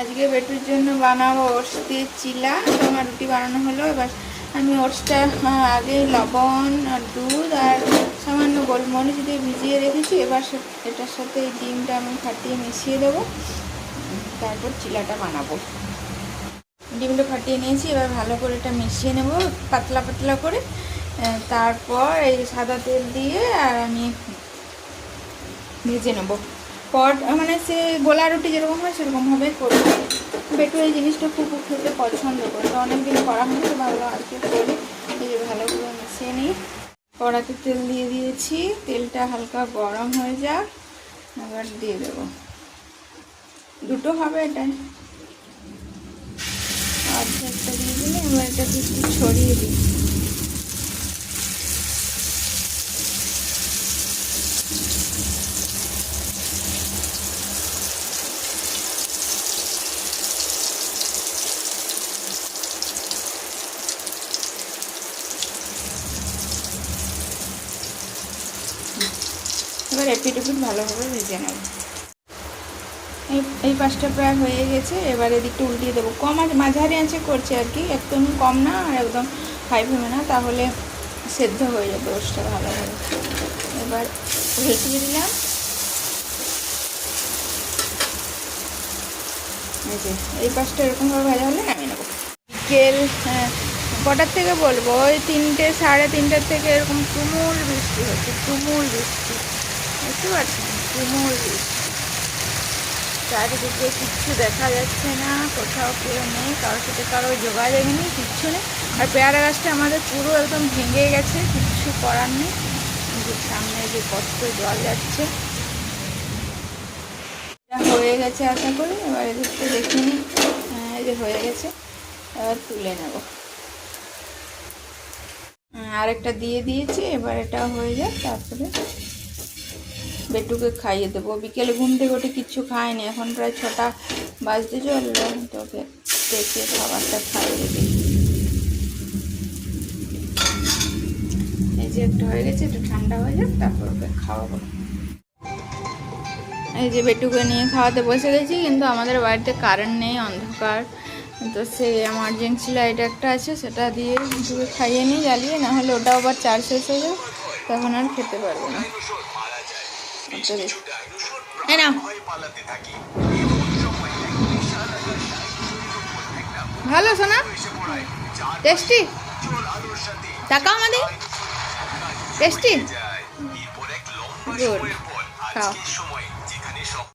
আজকে বেটুর জন্য বানাবো ওটস দিয়ে চিলা তোমার রুটি বানানো হলো। এবার আমি ওটসটা আগে লবণ, আর দুধ, আর সামান্য গোলমরিচ দিয়ে ভিজিয়ে রেখেছি। এবার এটার সাথে এই ডিমটা আমি ফাটিয়ে মিশিয়ে দেবো। তারপর চিলাটা বানাবো। ডিমটা ফাটিয়ে নিয়েছি, এবার ভালো করে এটা মিশিয়ে নেব, পাতলা পাতলা করে। তারপর এই সাদা তেল দিয়ে, আর আমি ভেজে নেব। পট মানে সে গোলা রুটি যেরকম হয় সেরকমভাবে করব। বেটু এই জিনিসটা খুব খেতে পছন্দ করে। অনেকদিন করা হয়েছে ভালো আজকে করি। এই যে ভালো করে মিশিয়ে নিই। কড়াতে তেল দিয়ে দিয়েছি। তেলটা হালকা গরম হয়ে যাক। এবার দিয়ে দেবো। দুটো হবে এটাই আচ্ছা একটা দিয়ে দিলে এবার এটা একটু ছড়িয়ে দিই। এবার এপিট এপিট ভালোভাবে ভেজে নেব। এই এই পাঁচটা প্রায় হয়ে গেছে এবার এদিকটা উল্টিয়ে দেবো। কম আর মাঝারি আঁচে করছে আর কি একদম কম না আর একদম হাই ফ্লেমে না তাহলে সেদ্ধ হয়ে যাবে ওষটা ভালোভাবে। এবার উল্টিয়ে দিলাম। এই পাঁচটা এরকমভাবে ভাজা হলে নামিয়ে নেব। বিকেল হ্যাঁ, কটার থেকে বলব? ওই তিনটে সাড়ে তিনটার থেকে এরকম তুমুল বৃষ্টি হচ্ছে তুমুল বৃষ্টি। বুঝতে পারছেন? তুমুল বৃষ্টি। চারিদিকে কিচ্ছু দেখা যাচ্ছে না কোথাও কেউ নেই কারোর সাথে কারও যোগাযোগ নেই কিচ্ছু নেই। আর পেয়ারা গাছটা আমাদের পুরো একদম ভেঙে গেছে কিচ্ছু করার নেই। যে সামনে যে কষ্ট জল যাচ্ছে। হয়ে গেছে আশা করি এবার এদিকটা দেখে নিই। হ্যাঁ, এই যে হয়ে গেছে এবার তুলে নেব। আরেকটা দিয়ে দিয়েছি, এবার এটা হয়ে যাক, তারপরে বেটুকে খাইয়ে দেবো। বিকেলে ঘুম থেকে উঠে কিচ্ছু খায়নি এখন প্রায় ছটা বাজতে চলল, তোকে দেখে খাবারটা খাইয়ে দিই এই যে একটা হয়ে গেছে, একটু ঠান্ডা হয়ে যাক, তারপর ওকে খাওয়াবো। এই যে বেটুকে নিয়ে খাওয়াতে বসে গেছি, কিন্তু আমাদের বাড়িতে কারেন্ট নেই, অন্ধকার। তো সেই এমার্জেন্সি লাইট একটা আছে সেটা দিয়ে বেটুকে খাইয়ে নিই জ্বালিয়ে না হলে ওটা আবার চার্জ শেষ হয়ে যাবে তখন আর খেতে পারব না। আচ্ছা নাও। ভালো শোনা টেস্টি। টাকা আমাদের। টেস্টি। গুড। খাও।